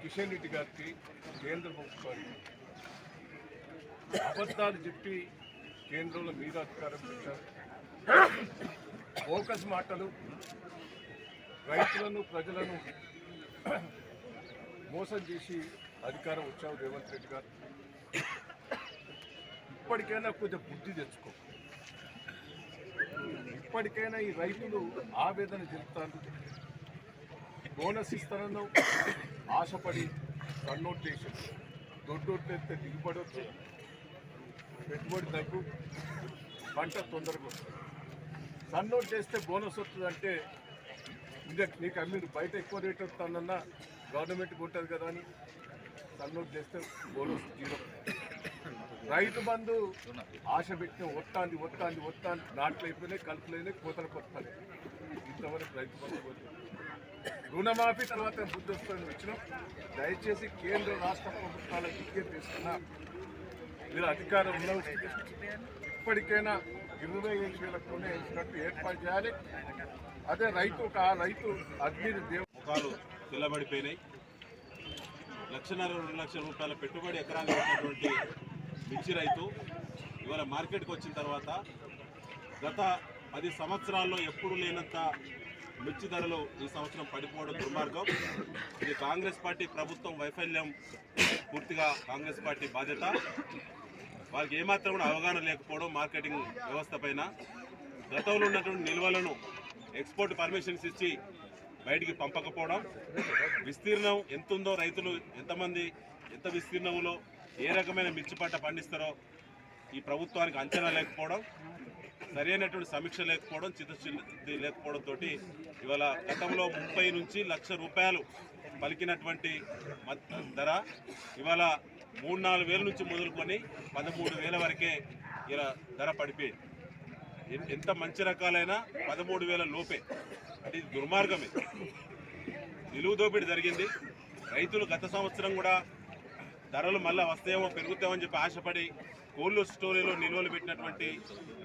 కిషన్ రెడ్డి గారికి కేంద్ర ప్రభుత్వానికి అబద్ధాలు చెప్పి కేంద్రంలో మీద అధికారం పెట్టారు. ఫోకస్ మాటలు రైతులను ప్రజలను మోసం చేసి అధికారం వచ్చావు రేవంత్ రెడ్డి గారు. ఇప్పటికైనా కొంచెం బుద్ధి తెచ్చుకో. ఇప్పటికైనా ఈ రైతులు ఆవేదన చెందుతారు. బోనస్ ఇస్తానన్నావు. ఆశపడి కన్నోట్ చేసి దొడ్డొడ్లు ఎత్తే దిగుబడి వచ్చి పెట్టుబడి తగ్గు పంట తొందరగా వస్తుంది. సన్నోట్ చేస్తే బోనస్ వస్తుందంటే ఇంకా నీకు అమ్మిడు బయట ఎక్కువ రేట్ వస్తుందన్నా గవర్నమెంట్ ఉంటుంది కదా అని సన్నోట్ చేస్తే బోనస్ జీరో. రైతు బంధు ఆశ పెట్టిన ఒత్తాంది ఒత్తాంది ఒత్తాంది. నాట్లు అయిపోయినాయి కలుపులైనాయి కోతలు వస్తాయి ఇంతవరకు రైతు బంధు పోలేదు. రుణమాఫీ తర్వాత బుద్ధి వచ్చినాం దయచేసి కేంద్ర రాష్ట్ర ప్రభుత్వాల విజ్ఞప్తి చేస్తున్నా మీరు అధికారం ఉన్న ఇప్పటికైనా ఇరవై ఐదు వేల కొనే వేసినట్టు ఏర్పాటు చేయాలి. అదే రైతు ఒక ఆ రైతు అగ్ని దేవ ముఖాలు తెల్లబడిపోయినాయి. లక్షన్నర రెండు లక్షల రూపాయల పెట్టుబడి ఎకరానికి పెట్టినటువంటి మిర్చి రైతు ఇవాళ మార్కెట్కి వచ్చిన తర్వాత గత పది సంవత్సరాల్లో ఎప్పుడు లేనంత మిర్చి ధరలు ఈ సంవత్సరం పడిపోవడం దుర్మార్గం. ఇది కాంగ్రెస్ పార్టీ ప్రభుత్వం వైఫల్యం పూర్తిగా కాంగ్రెస్ పార్టీ బాధ్యత. వాళ్ళకి ఏమాత్రం కూడా అవగాహన లేకపోవడం మార్కెటింగ్ వ్యవస్థ పైన. గతంలో ఉన్నటువంటి నిల్వలను ఎక్స్పోర్ట్ పర్మిషన్స్ ఇచ్చి బయటికి పంపకపోవడం. విస్తీర్ణం ఎంత ఉందో రైతులు ఎంతమంది ఎంత విస్తీర్ణంలో ఏ రకమైన మిర్చి పంట పండిస్తారో ఈ ప్రభుత్వానికి అంచనా లేకపోవడం సరైనటువంటి సమీక్ష లేకపోవడం చిత్తశుద్ధి లేకపోవడంతో ఇవాళ గతంలో ముప్పై నుంచి లక్ష రూపాయలు పలికినటువంటి ధర ఇవాళ మూడు నాలుగు వేల నుంచి మొదలుకొని పదమూడు వేల వరకే ఇలా ధర పడిపోయింది. ఎంత మంచి రకాలైనా పదమూడు వేల లోపే. అంటే ఇది దుర్మార్గమే. నిలువు దోపిడీ జరిగింది. రైతులు గత సంవత్సరం కూడా ధరలు మళ్ళీ వస్తాయేమో పెరుగుతామని చెప్పి ఆశపడి కోల్డ్ స్టోరీలో నిల్వలు పెట్టినటువంటి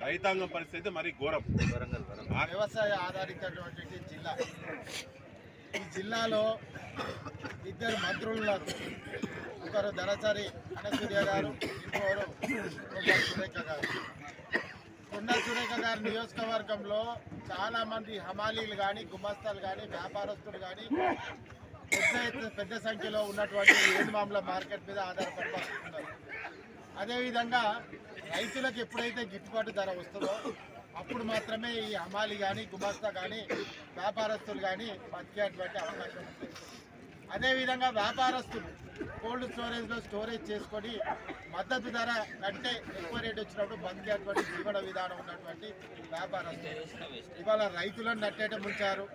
రైతాంగం పరిస్థితి మరీ ఘోరం. వ్యవసాయ ఆధారితటువంటి జిల్లా. ఈ జిల్లాలో ఇద్దరు మంత్రులు ఒకరు ధనసరి అనసూర్య గారు ఇంకోరు కొండ సురేఖ గారు. కొండ సురేఖ గారి నియోజకవర్గంలో చాలా మంది హమాలీలు కానీ గుమస్తాలు కానీ వ్యాపారస్తులు కానీ పెద్ద పెద్ద సంఖ్యలో ఉన్నటువంటి ఏడు మామూల మార్కెట్ మీద ఆధారపడి అదేవిధంగా రైతులకు ఎప్పుడైతే గిట్టుబాటు ధర వస్తుందో అప్పుడు మాత్రమే ఈ హమాలి కానీ గుమాస్తా కానీ వ్యాపారస్తులు కానీ బతికేటువంటి అవకాశం ఉంటుంది. అదేవిధంగా వ్యాపారస్తులు కోల్డ్ స్టోరేజ్లో స్టోరేజ్ చేసుకొని మద్దతు ధర కంటే ఎక్కువ రేట్ వచ్చినప్పుడు బతికేటువంటి జీవన విధానం ఉన్నటువంటి వ్యాపారస్తులు. ఇవాళ రైతులను నట్టేట ముంచారు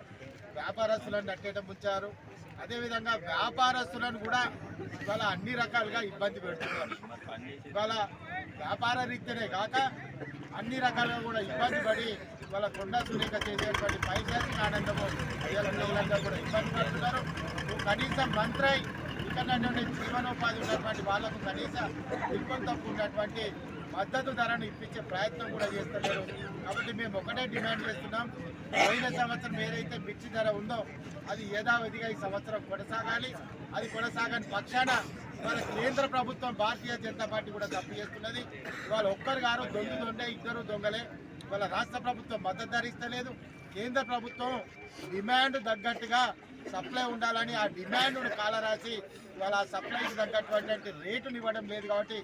వ్యాపారస్తులను నట్టేట ముంచారు అదేవిధంగా వ్యాపారస్తులను కూడా ఇవాళ అన్ని రకాలుగా ఇబ్బంది పెడుతున్నారు. ఇవాళ వ్యాపార రీత్యనే కాక అన్ని రకాలుగా కూడా ఇబ్బంది పడి ఇవాళ కొండ సురేఖ చేసేటువంటి పైశాచిక ఆనందము ప్రజలందరూ కూడా ఇబ్బంది పడుతున్నారు. కనీసం మంత్రై ఇక్కడ జీవనోపాధి ఉన్నటువంటి వాళ్ళకు కనీస ఇబ్బంది తప్పు ఉన్నటువంటి మద్దతు ధరను ఇప్పించే ప్రయత్నం కూడా చేస్తున్నారు కాబట్టి మేము ఒకటే డిమాండ్ చేస్తున్నాం. పోయిన సంవత్సరం ఏదైతే మిర్చి ధర ఉందో అది యథావిధిగా ఈ సంవత్సరం కొనసాగాలి. అది కొనసాగని పక్షాన ఇవాళ కేంద్ర ప్రభుత్వం భారతీయ జనతా పార్టీ కూడా తప్పు చేస్తున్నది. ఇవాళ ఒక్కరు గారు దొంగ దొండే ఇద్దరు దొంగలే. ఇవాళ రాష్ట్ర ప్రభుత్వం మద్దతు ధర ఇస్తలేదు. కేంద్ర ప్రభుత్వం డిమాండ్ తగ్గట్టుగా సప్లై ఉండాలని ఆ డిమాండ్ను కాలరాసి ఇవాళ ఆ సప్లైకి తగ్గటువంటి రేటుని ఇవ్వడం లేదు కాబట్టి